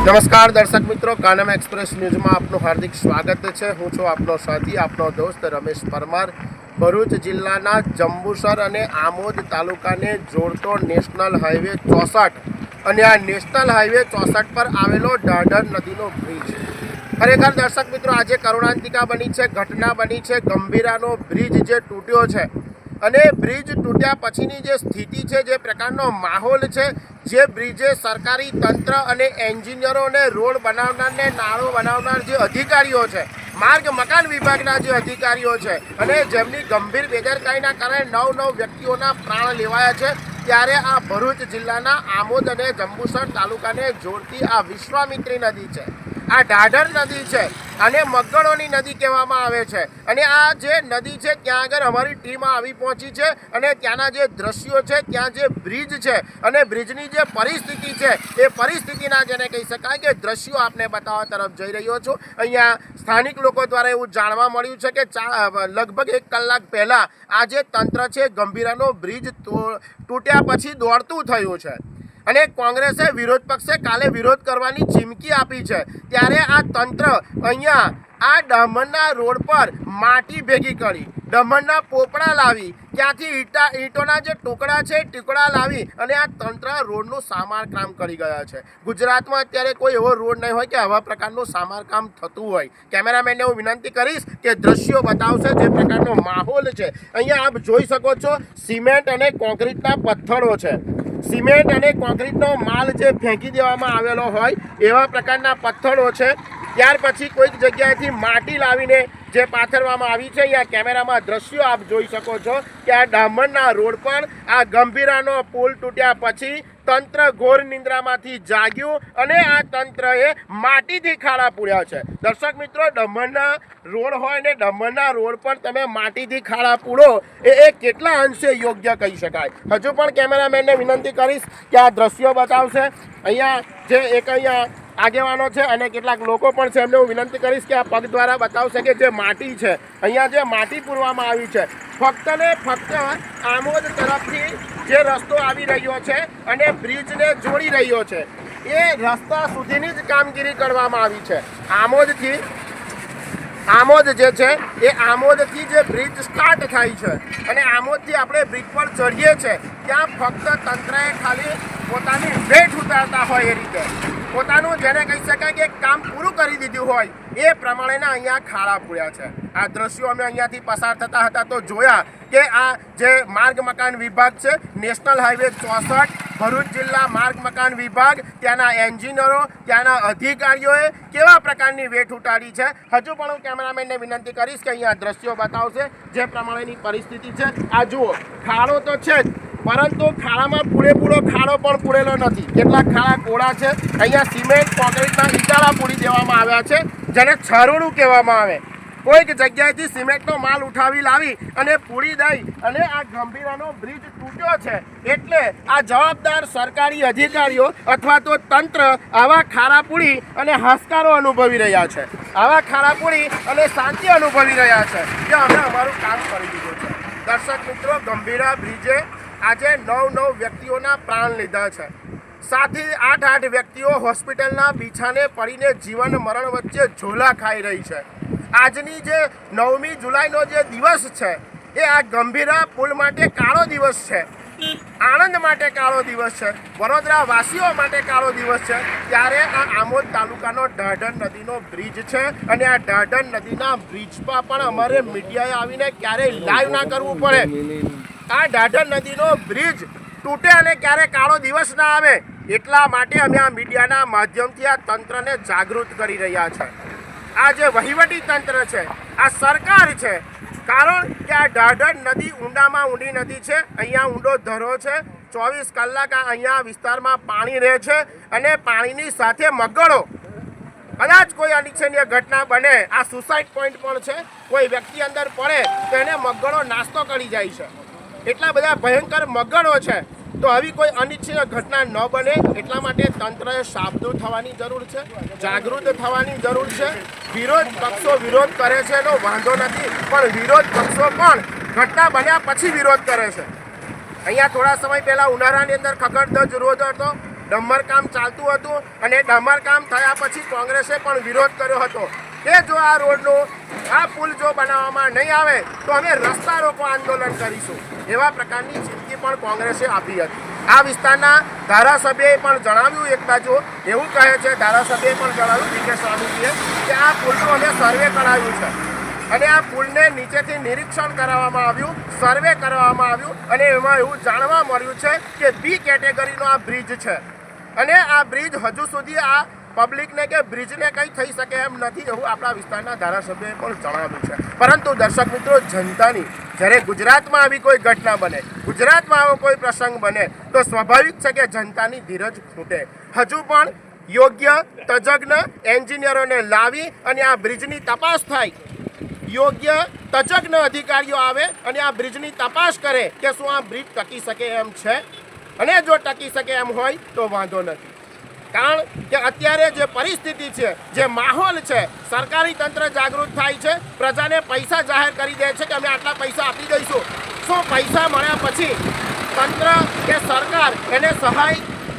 નમસ્કાર, દર્શક મિત્રો. કાનમ એક્સપ્રેસ ન્યૂઝમાં આપનું હાર્દિક સ્વાગત છે. હું છું આપનો સાથી, આપનો દોસ્ત રમેશ પરમાર. ભરૂચ જિલ્લાના જંબુસર અને આમોદ તાલુકાને જોડતો નેશનલ હાઈવે ચોસઠ અને આ નેશનલ હાઈવે ચોસઠ પર આવેલો ડાઢર નદીનો બ્રિજ. ખરેખર દર્શક મિત્રો, આજે કરુણાંતિકા બની છે, ઘટના બની છે, ગંભીરાનો બ્રિજ જે તૂટ્યો છે. અને બ્રિજ તૂટ્યા પછીની જે સ્થિતિ છે, જે પ્રકારનો માહોલ છે, જે બ્રિજે સરકારી તંત્ર અને એન્જિનિયરો અને રોડ બનાવનારને નાળો બનાવનાર જે અધિકારીઓ છે, માર્ગ મકાન વિભાગના જે અધિકારીઓ છે અને જેમની ગંભીર બેદરકારીના કારણે નવ નવ વ્યક્તિઓના પ્રાણ લેવાયા છે, ત્યારે આ ભરૂચ જિલ્લાના આમોદ અને જંબુસર તાલુકાને જોડતી આ વિશ્વામિત્રી નદી છે. આ ઢાઢર નદી છે અને મગળોની નદી કહેવામાં આવે છે. અને આ જે નદી છે, ત્યાં આગળ અમારી ટીમ આવી પહોંચી છે અને ત્યાંના જે દ્રશ્યો છે, ત્યાં જે બ્રિજ છે અને બ્રિજની જે પરિસ્થિતિ છે, એ પરિસ્થિતિના જેને કહી શકાય કે દ્રશ્યો આપને બતાવવા તરફ જઈ રહ્યો છું. અહીંયા સ્થાનિક લોકો દ્વારા એવું જાણવા મળ્યું છે કે લગભગ એક કલાક પહેલાં આ જે તંત્ર છે, ગંભીરાનો બ્રિજ તૂટ્યા પછી દોડતું થયું છે. અને કોંગ્રેસે વિરોધ પક્ષે કાલે વિરોધ કરવાની ચીમકી આપી છે. ત્યારે આ તંત્ર અહીંયા આ દમણના રોડ પર માટી ભેગી કરી, દમણના પોપડા લાવી, ત્યાંથી ઈટા, ઈંટોના જે ટુકડા છે ટુકડા લાવી અને આ તંત્ર રોડનું સામારકામ કરી ગયા છે. ગુજરાતમાં અત્યારે કોઈ એવો રોડ નહીં હોય કે આવા પ્રકારનું સામારકામ થતું હોય. કેમેરામેનને હું વિનંતી કરીશ કે દ્રશ્યો બતાવશે જે પ્રકારનો માહોલ છે. અહીંયા આપ જોઈ શકો છો સિમેન્ટ અને કોન્ક્રીટના પથ્થરો છે. સિમેન્ટ અને કોન્ક્રીટનો માલ જે ફેંકી દેવામાં આવેલો હોય એવા પ્રકારના પથ્થરો છે. ત્યાર પછી કોઈક જગ્યાએથી માટી લાવીને જે પાથરવામાં આવી છે અહીંયા કેમેરામાં દ્રશ્યો આપ જોઈ શકો છો કે આ ડામણના રોડ પર આ ગંભીરાનો પુલ તૂટ્યા પછી તંત્ર ઘોર નિંદ્રામાંથી જાગ્યું અને આ તંત્રએ માટીથી ખાડા પૂર્યા છે. દર્શક મિત્રો દમણના રોડ હોય ને દમણના રોડ પર તમે માટીથી ખાડા પૂરો, એ એ કેટલા અંશે યોગ્ય કહી શકાય? હજુ પણ કેમેરામેનને વિનંતી કરીશ કે આ દ્રશ્યો બતાવશે. અહીંયા જે એક અહીંયા આગેવાનો છે અને કેટલાક લોકો પણ છે. એમને હું વિનંતી કરીશ કે આ પગ દ્વારા બતાવશે કે જે માટી છે, અહીંયા જે માટી પૂરવામાં આવી છે, ફક્ત ને ફક્ત આમોદ તરફથી જે રસ્તો આવી રહ્યો છે અને બ્રિજને જોડી રહ્યો છે. એ રસ્તા સુધીની જ કામગીરી કરવામાં આવી છે. આમોદથી, આમોદ જે છે, એ આમોદથી જે બ્રિજ સ્ટાર્ટ થાય છે અને આમોદથી આપણે બ્રિજ પર ચડીએ છીએ ત્યાં ફક્ત તંત્રએ ખાલી પોતાની ભેટ ઉતારતા હોય એ રીતે. પોતાનું જેને કહી શકાય કે કામ પૂરું કરી દીધું હોય, એ પ્રમાણેના અહીંયા ખાડા પૂર્યા છે. આ દ્રશ્યો અમે અહીંયાથી પસાર થતા હતા તો જોયા કે આ જે માર્ગ મકાન વિભાગ છે, નેશનલ હાઈવે ચોસઠ, ભરૂચ જિલ્લા માર્ગ મકાન વિભાગ, ત્યાંના એન્જિનિયરો, ત્યાંના અધિકારીઓએ કેવા પ્રકારની વેઠ ઉટાડી છે, હજુ પણ હું કેમેરામેનને વિનંતી કરીશ કે અહીંયા દ્રશ્યો બતાવશે, જે પ્રમાણેની પરિસ્થિતિ છે. આ જુઓ, ખાડો તો છે જ પરંતુ ખાડામાં પૂરેપૂરો ખાડો પણ પૂરેલો નથી. કેટલાક ખાડા કોળા છે. અહીંયા સિમેન્ટ કોન્ક્રીટના ઈટાળા પૂરી દેવામાં આવ્યા છે, જેને છરોડું કહેવામાં આવે. કોઈક જગ્યાએથી સિમેન્ટનો માલ ઉઠાવી લાવી અને પૂરી દઈ અને આ ગંભીરાનો બ્રિજ તૂટ્યો છે. એટલે આ જવાબદાર સરકારી અધિકારીઓ અથવા તો તંત્ર આવા ખાડા પૂરી અને હાસકારો અનુભવી રહ્યા છે. આવા ખારા પૂરી અને શાંતિ અનુભવી રહ્યા છે. કે અમે અમારું કામ કરી દીધું છે. દર્શક મિત્રો, ગંભીરા બ્રિજે આજે નવ નવ વ્યક્તિઓના પ્રાણ લીધા છે. સાથે આઠ આઠ વ્યક્તિઓ હોસ્પિટલના બીછાને પડીને જીવન મરણ વચ્ચે ઝોલા ખાઈ રહી છે. આજની જે નવમી જુલાઈનો જે દિવસ છે, એ આ ગંભીરા પુલ માટે કાળો દિવસ છે. આણંદ માટે કાળો દિવસ છે. વડોદરા વાસીઓ માટે કાળો દિવસ છે. ત્યારે આ આમોદ તાલુકાનો ઢાઢન નદીનો બ્રિજ છે અને આ ઢાઢન નદીના બ્રિજ પર પણ અમારે મીડિયાએ આવીને ક્યારેય લાઈવ ના કરવું પડે. આ ઢાઢન નદીનો બ્રિજ તૂટે અને ક્યારે કાળો દિવસ ના આવે એટલા માટે અમે આ મીડિયાના માધ્યમથી આ તંત્રને જાગૃત કરી રહ્યા છે. આ જે વહીવટી તંત્ર છે, આ સરકાર છે કારણ કે આ ઢાઢર નદી ઊંડામાં ઊંડી નદી છે, અહીંયા ઊંડો ધરો છે, ચોવીસ કલાક આ અહીંયા વિસ્તારમાં પાણી રહે છે અને પાણીની સાથે મગળો કદાચ કોઈ અનિચ્છનીય ઘટના બને, આ સુસાઇડ પોઈન્ટ પણ છે, કોઈ વ્યક્તિ અંદર પડે તો એને મગળો નાસ્તો કરી જાય છે. એટલા બધા ભયંકર મગળો છે. તો આવી કોઈ અનિચ્છનીય ઘટના ન બને, એટલા માટે તંત્રએ સાબદું થવાની જરૂર છે, જાગૃત થવાની જરૂર છે. વિરોધ પક્ષો વિરોધ કરે છે એનો વાંધો નથી, પણ વિરોધ પક્ષો પણ ઘટના બન્યા પછી વિરોધ કરે છે. અહીંયા થોડા સમય પહેલાં ઉનાળાની અંદર ખખડધજ વિરોધ હતો, ડમર કામ ચાલતું હતું અને ડમર કામ થયા પછી કોંગ્રેસે પણ વિરોધ કર્યો હતો. કે જો આ રોડનો, આ પુલ જો બનાવવામાં નહીં આવે, તો અમે રસ્તા રોકો આંદોલન કરીશું. એવા પ્રકારની ચીમકી પણ કોંગ્રેસે આપી હતી. આ વિસ્તારના ધારાસભ્યએ પણ જણાવ્યું એક બાજુ, એવું કહે છે, ધારાસભ્યએ પણ જણાવ્યું ડી કે સ્વામીજીએ, કે આ પુલનું અમે સર્વે કરાવ્યું છે. અને આ પુલને નીચેથી નિરીક્ષણ કરાવવામાં આવ્યું, સર્વે કરવામાં આવ્યું, અને એમાં એવું જાણવા મળ્યું છે કે બી કેટેગરીનો આ બ્રિજ છે. અને આ બ્રિજ હજુ સુધી આ પબ્લિકને કે બ્રિજને કંઈ થઈ શકે એમ નથી એવું આપણા વિસ્તારના ધારાસભ્યએ પણ જણાવ્યું છે. પરંતુ દર્શક મિત્રો, જનતાની જ્યારે ગુજરાતમાં આવી કોઈ ઘટના બને, ગુજરાતમાં આવો કોઈ પ્રસંગ બને, તો સ્વાભાવિક છે કે જનતાની ધીરજ ખૂટે. હજુ પણ યોગ્ય તજજ્ઞ એન્જિનિયરોને લાવી અને આ બ્રિજની તપાસ થાય. યોગ્ય તજજ્ઞ અધિકારીઓ આવે અને આ બ્રિજની તપાસ કરે કે શું આ બ્રિજ ટકી શકે એમ છે. અને જો ટકી શકે એમ હોય, તો વાંધો નથી. કારણ કે અત્યારે જે પરિસ્થિતિ છે, જે માહોલ છે, સરકારી તંત્ર જાગૃત થાય છે, પ્રજાને પૈસા જાહેર કરી દે છે કે અમે આટલા પૈસા આપી દઈશું. શું પૈસા મળ્યા પછી તંત્ર કે સરકાર એને સહાય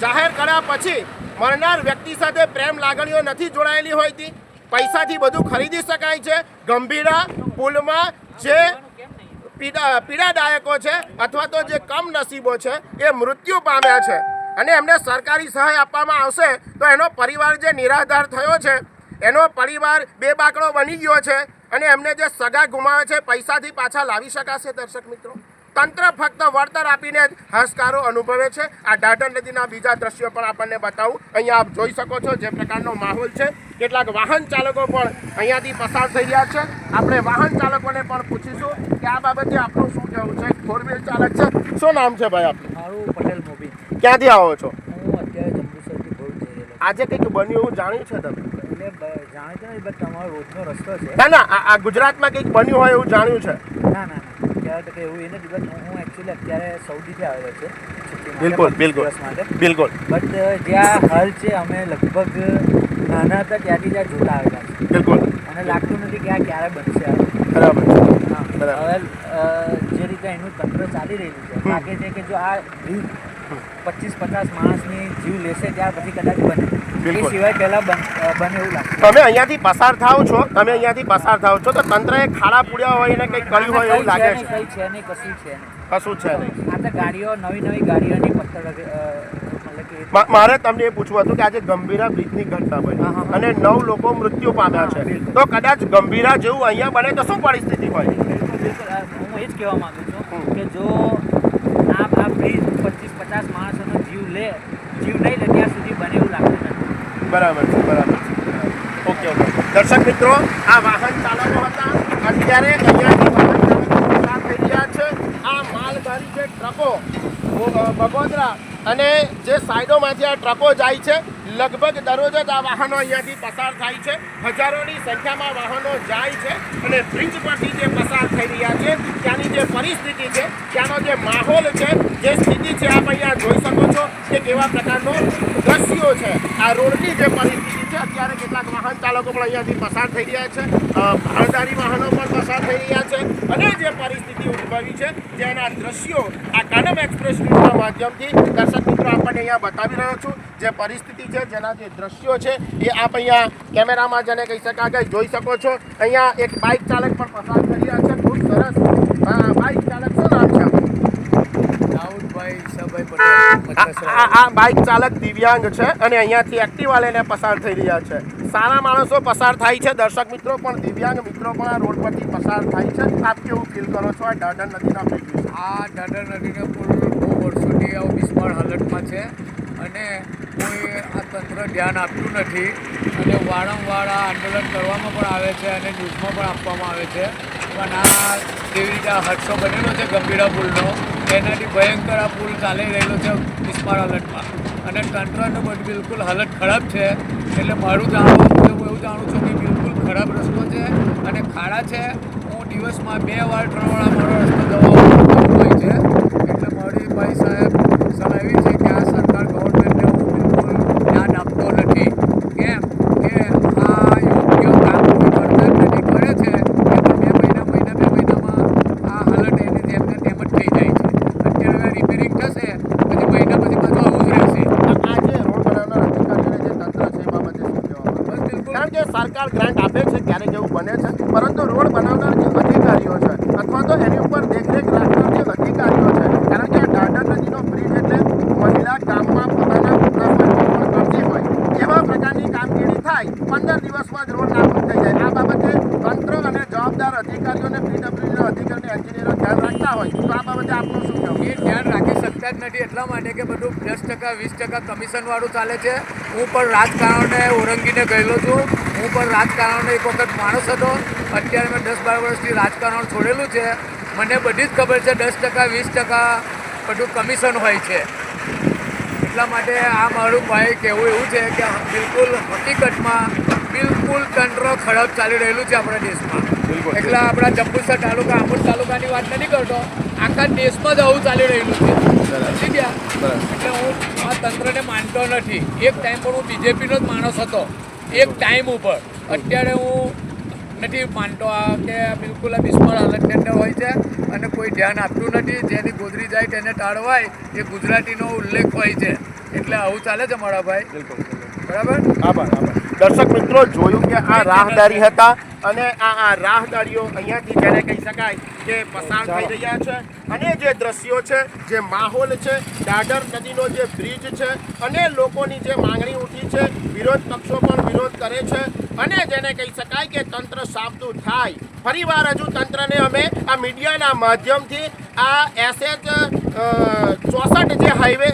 જાહેર કર્યા પછી મળનાર વ્યક્તિ સાથે પ્રેમ લાગણીઓ નથી જોડાયેલી હોતી? પૈસાથી બધું ખરીદી શકાય છે? ગંભીરા પુલમાં જે પીડા, પીડાદાયકો છે, અથવા તો જે કમનસીબો છે, એ મૃત્યુ પામ્યા છે. અને એમને સરકારી સહાય આપવામાં આવશે, તો એનો પરિવાર જે નિરાધાર થયો છે, એનો પરિવાર બે બાકડો બની ગયો છે અને એમને જે સગા ગુમાવે છે, પૈસાથી પાછા લાવી શકાશે દર્શક મિત્રો. તંત્ર ફક્ત વળતર આપીને જ હસકારો અનુભવે છે. આ ડાઢર નદીના બીજા દ્રશ્યો પણ આપણને બતાવું. અહીંયા આપ જોઈ શકો છો જે પ્રકારનો માહોલ છે. કેટલાક વાહન ચાલકો પણ અહીંયાથી પસાર થઈ રહ્યા છે. આપણે વાહન ચાલકોને પણ પૂછીશું કે આ બાબતે આપણું શું કહેવું છે? ફોર વ્હીલ ચાલક છે. શું નામ છે ભાઈ આપનું? ક્યાંથી આવો છો? આજે કંઈક બન્યું એવું જાણ્યું છે તમે? એટલે જાણીતો નથી બટ તમારો રોજનો રસ્તો છે. ના ના આ- ગુજરાતમાં કંઈક બન્યું હોય એવું જાણ્યું છે. ના ના અત્યારે એવું એ નથી બટ હું એકચ્યુઅલી અત્યારે સૌદીથી આવેલો છું બિલકુલ બિલકુલ બિલકુલ. બટ જ્યાં હાલ છે અમે લગભગ નાના હતા ત્યાંથી ત્યાં જોતા આવેલા બિલકુલ. અને લાગતું નથી કે આ ક્યારે બનશે. બરાબર છે. હા. બરાબર. હવે જે રીતે એનું તંત્ર ચાલી રહ્યું છે લાગે છે કે જો આ બ્રિજ પચીસ પચાસ માણસની જીવ લેશે ત્યાર પછી કદાચ બને. એ સિવાય પહેલાં બન- એવું તમે અહીંયાથી પસાર થાવ છો? તમે અહીંયાથી પસાર થાવ છો? તો તંત્રએ ખાડા પૂડ્યા હોય ને કંઈક કર્યું હોય એવું લાગે છે કઈ છે? નહીં કશું છે નહીં. કશું છે નહીં. આ તો ગાડીઓ નવી નવી ગાડીઓની પથ્થર મારે તમને એ પૂછવું હતું કે આજે ગંભીરા બ્રિજની ઘટના બની. અને નવ લોકો મૃત્યુ પામ્યા છે. તો કદાચ ગંભીરા જેવું અહીંયા બને તો શું પરિસ્થિતિ અ, હું એ જ કહેવા માંગુ છું કે જો આ આ બ્રિજ પચીસ પચાસ માણસોનો જીવ લે જીવ નહીં લે ત્યાં સુધી બને એવું લાગતું નથી. બરાબર છે બરાબર છે. Okay okay. દર્શક મિત્રો આ વાહન ચાલકો હતા. અત્યારે અહીંયાથી વાહન ચાલકો થઈ રહ્યા છે. આ માલગાડી જે ટ્રકો બગોદરા અને જે સાઈડોમાંથી આ ટ્રકો જાય છે, લગભગ દરરોજ જ આ વાહનો અહીંયાથી પસાર થાય છે. હજારોની સંખ્યામાં વાહનો જાય છે અને બ્રિજ પરથી જે પસાર થઈ રહ્યા છે ત્યાંની જે પરિસ્થિતિ છે, ત્યાંનો જે માહોલ છે, જે સ્થિતિ છે, આપ અહીંયા જોઈ શકો છો કે કેવા પ્રકારનો દ્રશ્યો છે. આ રોડની જે પરિસ્થિતિ છે, અત્યારે કેટલાક વાહન ચાલકો પણ અહીંયાથી પસાર થઈ રહ્યા છે. ભારદારી વાહનો પણ પસાર થઈ રહ્યા છે. અને જે પરિસ્થિતિ ઉદ્ભવી છે જેના દ્રશ્યો આ કાનમ એક્સપ્રેસ ન્યૂઝના માધ્યમથી દર્શક મિત્રો આપણને અહીંયા બતાવી રહ્યો છું. જે પરિસ્થિતિ છે, જેના જે દ્રશ્યો છે, એ આપ અહીંયા કેમેરામાં જેને કહી શકાય જોઈ શકો છો. અહીંયા એક બાઇક ચાલક પણ પસાર કરી રહ્યા છે ખૂબ સરસ અ, બાઇક ચાલક શું નામ છે આપણું? ઈશાભાઈ આ બાઇક ચાલક દિવ્યાંગ છે અને અહીંયાથી એક્ટિવા લઈને પસાર થઈ રહ્યા છે. સારા માણસો પસાર થાય છે. દર્શક મિત્રો પણ દિવ્યાંગ મિત્રો પણ આ રોડ પરથી પસાર થાય છે. આપ કેવું ફીલ કરો છો આ ડાઢર નદીના આ દાદર નદીના પુલ બહુ વર્ષોથી આવું બિસ્માર હાલતમાં છે. અને કોઈ આ તંત્ર ધ્યાન આપતું નથી અને વારંવાર આ આંદોલન કરવામાં પણ આવે છે અને ન્યૂઝમાં પણ આપવામાં આવે છે. પણ આ જેવી રીતે આ હાદસો બનેલો છે ગંભીરા પુલનો એનાથી ભયંકર આ પુલ ચાલી રહેલો છે બિસ્માર હાલતમાં. અને તંત્રનું બિલકુલ હાલત ખરાબ છે. એટલે મારું જાણવું, હું એવું જાણું છું કે બિલકુલ ખરાબ રસ્તો છે અને ખાડા છે. હું દિવસમાં બે વાર ત્રણ વાર મારો રસ્તો જવા હોય છે. એટલે મારી ભાઈ સાહેબ સલાહ એવી છે કે આ સરકાર ગવર્મેન્ટને હું બિલકુલ ધ્યાન આપતો નથી કેમ કે આ યોગ્ય કામ કોઈ કરતા જ નથી કરે છે એટલે બે મહિના મહિના બે મહિનામાં આ હાલત એની જેમ ને તેમ જ થઈ જાય છે અત્યારે હવે રિપેરિંગ થશે પછી મહિના પછી પાછું આવું જ રહેશે આ જે બને છે પરંતુ રોડ બનાવનાર જે અધિકારીઓ છે અથવા તો એની ઉપર દેખરેખ રાખનાર જે અધિકારીઓ છે કારણ કે આ દાદર નદીનો બ્રિજ એટલે મહિલા ગામમાં પોતાના પોતાના પણ કરતી હોય એવા પ્રકારની કામગીરી થાય પંદર દિવસમાં જ રોડ નાબૂદ થઈ જાય આ બાબતે તંત્ર અને જવાબદાર અધિકારીઓને પીડબ્લ્યુડીના અધિકારી એન્જિનિયરો ધ્યાન રાખતા હોય તો આ બાબતે આપનું શું કહેવું એ ધ્યાન રાખી શકતા જ નથી એટલા માટે કે બધું દસ ટકા વીસ ટકા કમિશનવાળું ચાલે છે. હું પણ રાજકારણને ઓળંગીને ગયેલો છું. હું પણ રાજકારણનો એક વખત માણસ હતો. અત્યારે મેં દસ બાર વર્ષથી રાજકારણ છોડેલું છે. મને બધી જ ખબર છે દસ ટકા વીસ ટકા બધું કમિશન હોય છે. એટલા માટે આ મારું ભાઈ કહેવું એવું છે કે બિલકુલ હકીકતમાં બિલકુલ તંત્ર ખરાબ ચાલી રહેલું છે આપણા દેશમાં. એટલે આપણા જંબુસર તાલુકા આંબોદ તાલુકાની વાત નથી કરતો. આખા દેશમાં જ આવું ચાલી રહેલું છે. સમજી ગયા? એટલે હું આ તંત્રને માનતો નથી. એક ટાઈમ પર હું બીજેપીનો જ માણસ હતો. એક ટાઈમ ઉપર. અત્યારે હું નથી માનતો આ કે બિલકુલ આ બિસ્માર હાલતની અંદર હોય છે અને કોઈ ધ્યાન આપતું નથી. જેની ગોદરી જાય તેને ટાળવાય. એ ગુજરાતીનો ઉલ્લેખ હોય છે. એટલે આવું ચાલે છે મારા ભાઈ. બિલકુલ બરાબર? આભાર આભાર. દર્શક મિત્રો જોયું કે આ રાહદારી હતા. અને આ આ રાહદારીઓ અહીંયાથી જેને કહી શકાય કે પસાર થઈ રહ્યા છે અને જે દ્રશ્યો છે જે માહોલ છે દાદર નદીનો જે બ્રિજ છે અને લોકોની જે માંગણી ઉઠી છે વિરોધ પક્ષો પણ વિરોધ કરે છે અને જેને કહી શકાય કે તંત્ર સાબદું થાય. ફરીવાર હજુ તંત્રને અમે આ મીડિયાના માધ્યમથી આ એસએચ ચોસઠ જે હાઈવે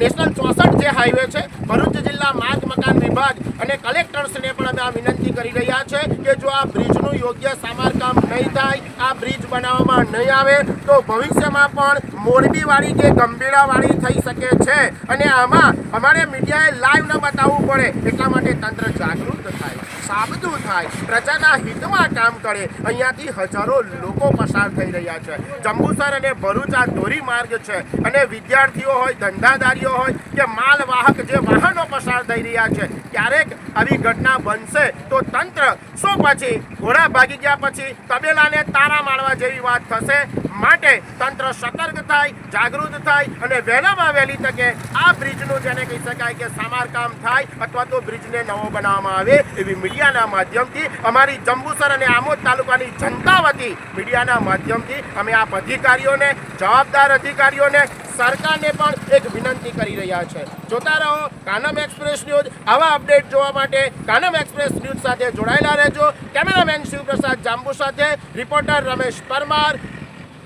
નેશનલ ચોસઠ જે હાઈવે છે, ભરૂચ જિલ્લા માર્ગ મકાન વિભાગ અને કલેક્ટર્સને પણ અમે આ વિનંતી કરી રહ્યા છે કે જો આ બ્રિજનું યોગ્ય સમારકામ નહીં થાય, આ બ્રિજ બનાવવામાં નહીં આવે, તો ભવિષ્યમાં પણ મોરબીવાળી કે ગંભીરાવાળી થઈ શકે છે. અને આમાં અમારે મીડિયાએ લાઈવ ન બતાવવું પડે, એટલા માટે તંત્ર જાગૃત થાય સાબદું થાય પ્રજાના હિતમાં કામ કરે. અહીંયાથી હજારો લોકો પસાર થઈ રહ્યા છે. જંબુસર અને ભરૂચ આ ધોરી છે. અને વિદ્યાર્થીઓ હોય, ધંધાદારીઓ હોય કે માલવાહક જે વાહનો પસાર થઈ રહ્યા છે, ક્યારેક આવી ઘટના બનશે તો તંત્ર શું પછી? ઘોડા ભાગી ગયા પછી તબેલાને તારા મારવા જેવી વાત થશે? માટે તંત્ર સતર્ક થાય, જાગૃત થાય અને વહેલામાં વહેલી તકે આ બ્રિજનું જેને કહી શકાય કે સમારકામ થાય અથવા તો બ્રિજને નવો બનાવવામાં આવે એવી મીડિયાના માધ્યમથી અમારી જંબુસર અને આમોદ તાલુકાની જનતા વતી મીડિયાના માધ્યમથી અમે આપ અધિકારીઓને, જવાબદાર અધિકારીઓને, સરકારને પણ એક વિનંતી કરી રહ્યા છે. જોતા રહો, કાનમ એક્સપ્રેસ ન્યૂઝ. આવા અપડેટ જોવા માટે કાનમ એક્સપ્રેસ ન્યૂઝ સાથે જોડાયેલા રહેજો. કેમેરામેન શિવપ્રસાદ જાંબુ સાથે, reporter Ramesh Parmar.